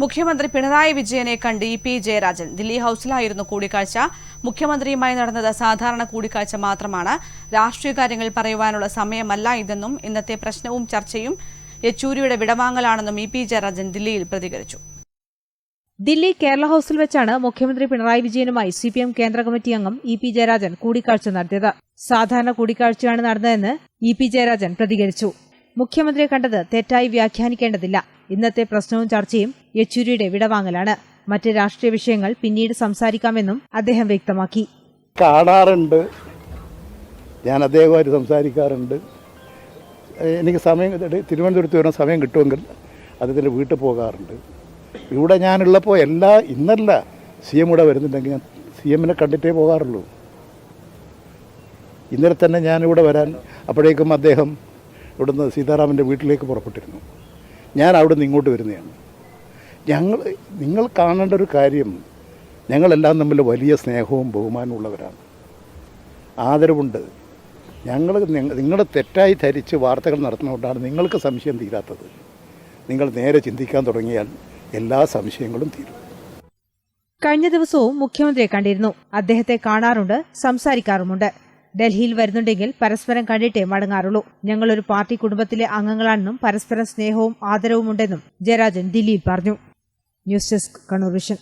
മുഖ്യമന്ത്രി പിണറായി വിജയനെ കണ്ട് ഇ പി ജയരാജൻ ദില്ലി ഹൌസിലായിരുന്നു കൂടിക്കാഴ്ച. മുഖ്യമന്ത്രിയുമായി നടന്നത് സാധാരണ കൂടിക്കാഴ്ച മാത്രമാണ്. രാഷ്ട്രീയ കാര്യങ്ങൾ പറയുവാനുള്ള സമയമല്ല ഇതെന്നും ഇന്നത്തെ പ്രശ്നവും ചർച്ചയും യെച്ചൂരിയുടെ വിടവാങ്ങലാണെന്നും ഇ പി ജയരാജൻ ദില്ലിയിൽ പ്രതികരിച്ചു. ദില്ലി കേരള ഹൌസിൽ വെച്ചാണ് മുഖ്യമന്ത്രി പിണറായി വിജയനുമായി സി പി എം കേന്ദ്ര കമ്മിറ്റി അംഗം ഇ പി ജയരാജൻ കൂടിക്കാഴ്ച നടത്തിയത്. സാധാരണ കൂടിക്കാഴ്ചയാണ് നടന്നതെന്ന് ഇ പി ജയരാജൻ പ്രതികരിച്ചു. മുഖ്യമന്ത്രിയെ കണ്ടത് തെറ്റായി വ്യാഖ്യാനിക്കേണ്ടതില്ല. ഇന്നത്തെ പ്രശ്നവും ചർച്ചയും യെച്ചൂരിയുടെ വിടവാങ്ങലാണ്. മറ്റ് രാഷ്ട്രീയ വിഷയങ്ങൾ പിന്നീട് സംസാരിക്കാമെന്നും അദ്ദേഹം വ്യക്തമാക്കി. കാണാറുണ്ട്. ഞാൻ അദ്ദേഹമായിട്ട് സംസാരിക്കാറുണ്ട്. എനിക്ക് സമയം തിരുവനന്തപുരത്ത് വരുന്ന സമയം കിട്ടുമെങ്കിൽ അദ്ദേഹത്തിന്റെ വീട്ടിൽ പോകാറുണ്ട്. ഇവിടെ ഞാനുള്ളപ്പോൾ എല്ലാ ഇന്നല്ല സി എം ഇവിടെ വരുന്നുണ്ടെങ്കിൽ ഞാൻ സി എമ്മിനെ കണ്ടിട്ടേ പോകാറുള്ളൂ. ഇന്നലെ തന്നെ ഞാനിവിടെ വരാൻ അപ്പോഴേക്കും അദ്ദേഹം ഇവിടുന്ന് സീതാറാമന്റെ വീട്ടിലേക്ക് പുറപ്പെട്ടിരുന്നു. ഞാൻ അവിടെ നിന്ന് ഇങ്ങോട്ട് വരുന്നതാണ്. ഞങ്ങൾ നിങ്ങൾ കാണേണ്ട ഒരു കാര്യം ഞങ്ങളെല്ലാം തമ്മിൽ വലിയ സ്നേഹവും ബഹുമാനവും ഉള്ളവരാണ്. ആദരവുണ്ട്. ഞങ്ങൾ നിങ്ങളെ തെറ്റായി ധരിച്ച് വാർത്തകൾ നടത്തുന്നതുകൊണ്ടാണ് നിങ്ങൾക്ക് സംശയം തീരാത്തത്. നിങ്ങൾ നേരെ ചിന്തിക്കാൻ തുടങ്ങിയാൽ എല്ലാ സംശയങ്ങളും തീരും. കഴിഞ്ഞ ദിവസവും മുഖ്യമന്ത്രിയെ കണ്ടിരുന്നു. അദ്ദേഹത്തെ കാണാറുണ്ട് സംസാരിക്കാറുമുണ്ട്. ഡൽഹിയിൽ വരുന്നുണ്ടെങ്കിൽ പരസ്പരം കണ്ടിട്ടേ മടങ്ങാറുള്ളൂ. ഞങ്ങളൊരു പാർട്ടി കുടുംബത്തിലെ അംഗങ്ങളാണെന്നും പരസ്പരം സ്നേഹവും ആദരവും ഉണ്ടെന്നും ജയരാജൻ ദിലീപ് പറഞ്ഞു. News desk Kannur vision.